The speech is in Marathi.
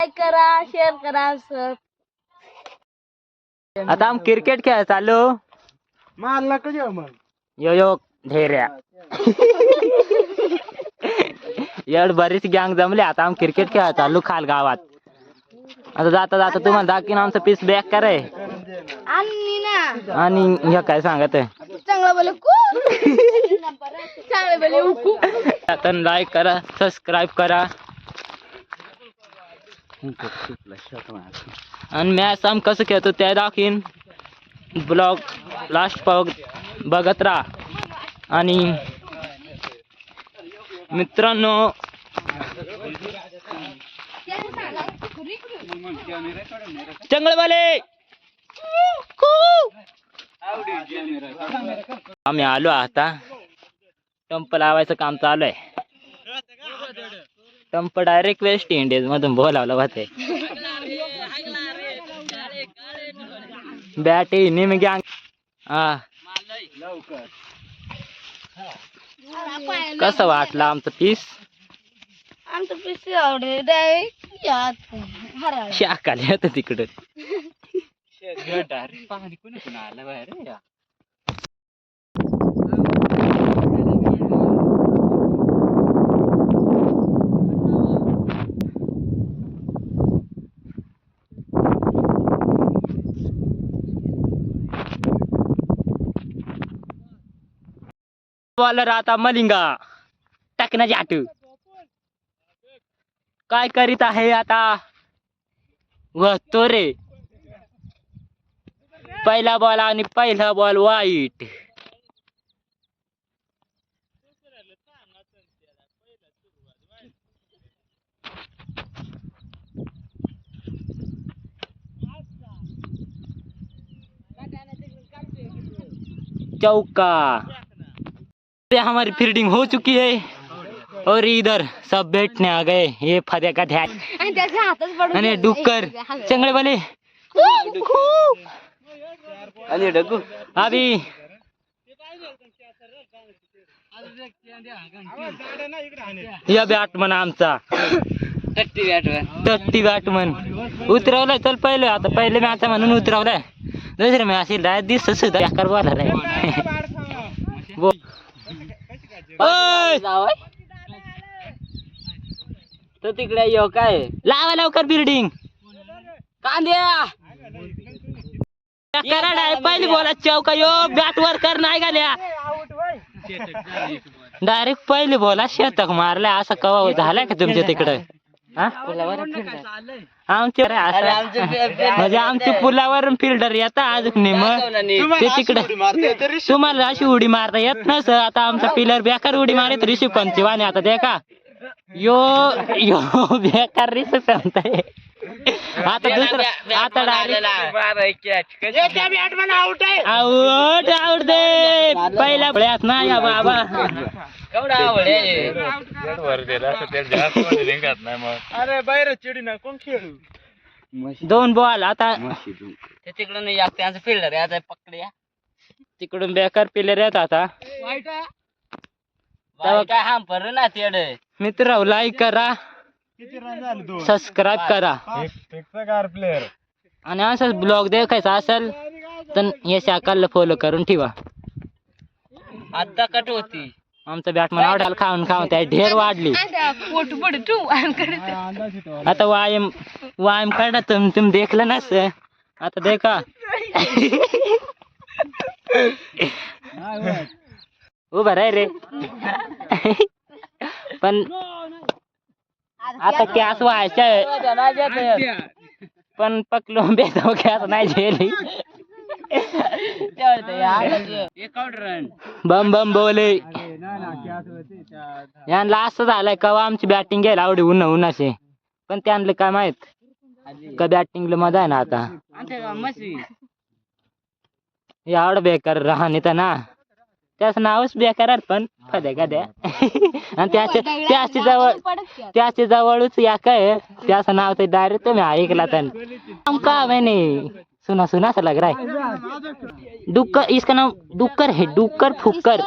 लाईक करा शेअर करा सर आता आम क्रिकेट खेळ चालू मारला कधी मग यो यो ढेऱ्या एवढ बरीच गँग जमले. आता आम क्रिकेट खेळ चालू खाल गावात. आता जाता जाता तुम्हाला दाखीन आमचं पीस बॅक करे आणि ना. आणि हे काय सांगत आहे? चांगला बोले चांगले बोले उकू आता लाईक करा सबस्क्राईब करा. आणि मॅच आम कसं खेळतो ते दाखीन ब्लॉग लास्ट बघ बघत राहा. आणि मित्रांनो चंगळवाले आम्ही आलो आता. टंप लावायचं काम चालू आहे. टंप डायरेक्ट वेस्ट इंडिज मधून बोलावलं होते. बॅट निम गँग हा. कसं वाटलं आमचं पीस आमचं पिसी आवडे डायरेक्ट यात हरा शाकाले होतं तिकडं बॉलर आता मलिंगा. टाकण्याची आट काय करीत आहे आता? व तो रे. पहिला बॉल आणि पहिला बॉल वाईट. चौका. पे हमारी फील्डिंग हो चुकी है। और इधर सब बैठने आ गए ये फदे का ध्यान। आणि डुक्कर चंगळे वाले अभी या बॅटमन आमचा। टट्टी बॅटमन उतरवलाय चल पहिले आता पहिले मॅच म्हणून उतरवलाय। दुसरे मॅच डायरेक्ट दिसत सुद्धा बेकार बोला. तो तिकडे यो काय? लावा लवकर बिल्डिंग कांद्या! कराड आहे पहिली बोला चौका यो बॅट वर कर नाही गाल्या डायरेक्ट पहिली बोला शतक मारलाय असं कवा झालाय का तुमच्या तिकडं? हा? आमचे अरे असं- म्हणजे आमचे पुलावरून फिल्डर येतात अजून नाही मग. ते तिकडे तुम्हाला अशी उडी मारता येत नस आता आमचा पिलर बेकार उडी मारत ऋषी पंची वाणे. आता दे का यो यो बेकार ऋषी पंत आहे. आता दुसरं आता डायरेक्ट आउट आउट दे. पहिल्या फळ्यात नाही या बाबा. अरे बाहेर चिडी ना कोण खेळू? दोन बॉल आता तिकडून या त्यांचं फिल्डर याचा पकड्या तिकडून बेकार पिलर येत आता. काय हा पर ना तेड मित्र लाईक करा. किती रन झाले दोन? सबस्क्राईब करा. कार प्लेअर आणि असंच ब्लॉग देखायचा असेल तर या शाकाला फॉलो करून ठेवा. आता कट होती. आमचं बॅटमन आवडायला खाऊन खाऊन त्या ढेर वाढली. पोट पड तू. आणि करत आता वायम वायम काढा तुम तुम देखलं नस आता देखा. उभा राय रे. पण आता कॅस व्हायचं पण पकलो बेतो कॅस नाही झेली रन. बम बम बोले. यांना असं झालंय कवा आमची बॅटिंग घ्यायला आवडी उन्हा उन्हाचे पण त्यांना काय माहीत? का बॅटिंगला मजा आहे ना आता एवढं बेकार राहणे तर ना. त्याचं नावच बेकार आहे पण कद्या कद्या आणि त्याच्या त्याच्याजवळ त्याच्या जवळच या काय त्याचं नाव तर डायरेक्ट तुम्ही ऐकला तर. का मैंने सुना सुना सा लग रहा है डुक्कर इसका नाम डुक्कर है डुक्कर. फुक्कर